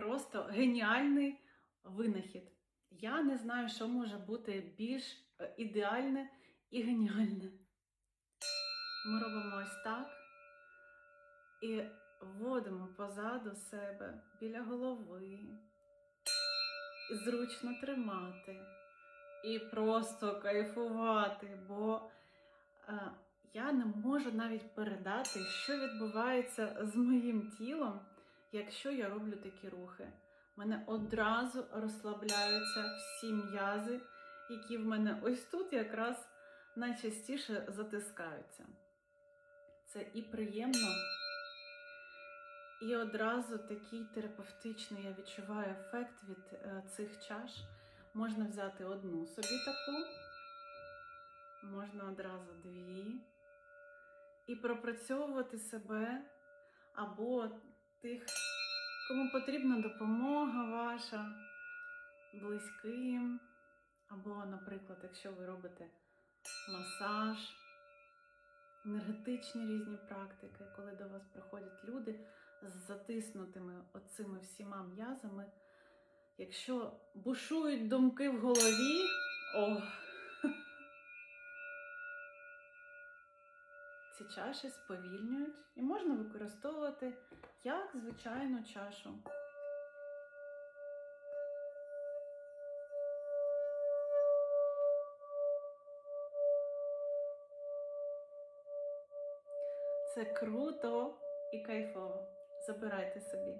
просто геніальний винахід. Я не знаю, що може бути більш е, ідеальне і геніальне. Ми робимо ось так і вводимо позаду себе біля голови. І зручно тримати. І просто кайфувати, бо е, я не можу навіть передати, що відбувається з моїм тілом, якщо я роблю такі рухи. У мене одразу розслабляються всі м'язи, які в мене ось тут якраз найчастіше затискаються. Це і приємно, і одразу такий терапевтичний я відчуваю ефект від е, цих чаш. Можна взяти одну собі таку, можна одразу дві. І пропрацьовувати себе або тих, кому потрібна допомога ваша, близьким. Або, наприклад, якщо ви робите масаж, енергетичні різні практики, коли до вас приходять люди з затиснутими оцими всіма м'язами. Якщо бушують думки в голові, о, ці чаші сповільнюють і можна використовувати як звичайну чашу. Це круто і кайфово. Забирайте собі.